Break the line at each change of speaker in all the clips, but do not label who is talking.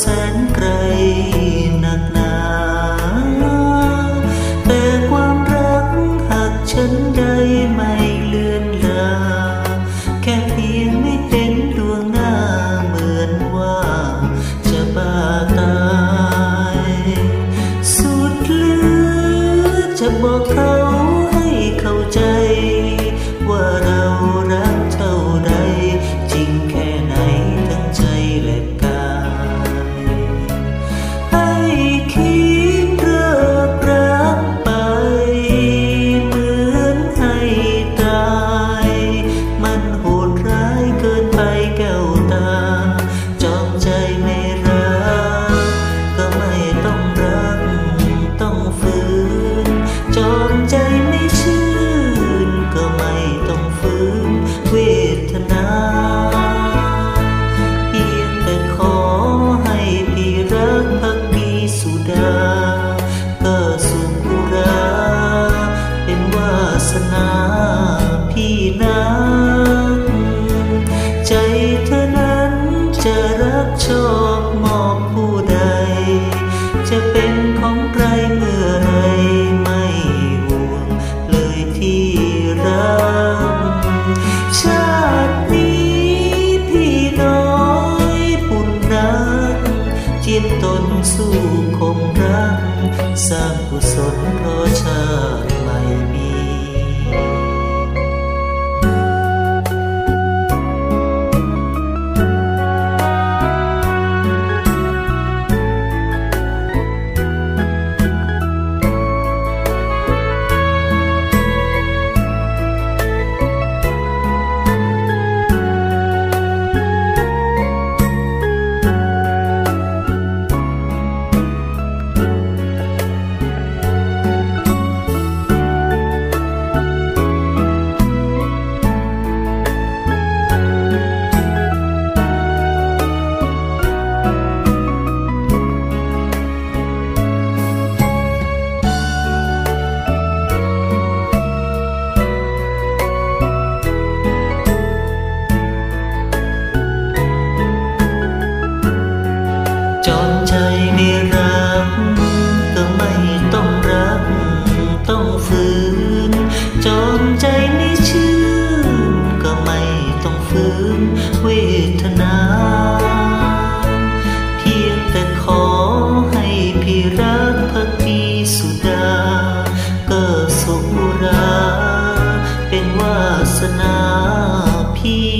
แสนไกลหนักหนา แต่ความรักหักฉันได้ไหม สู้คงรัก สร้างกุศลเพราะชา วาสนาพี่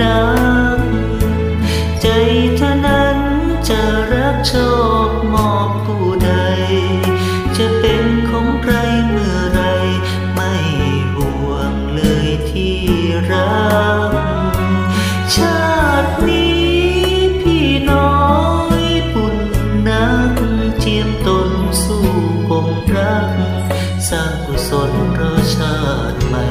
นะใจเธอนั้นจะรักชอบมอบผู้ใด จะเป็นของใครเมื่อไรไม่ห่วงเลยที่รัก ชาตินี้พี่น้อยปุ่นนักเจียมตนสู้คงรัก สร้างกุศลระชาติใหม่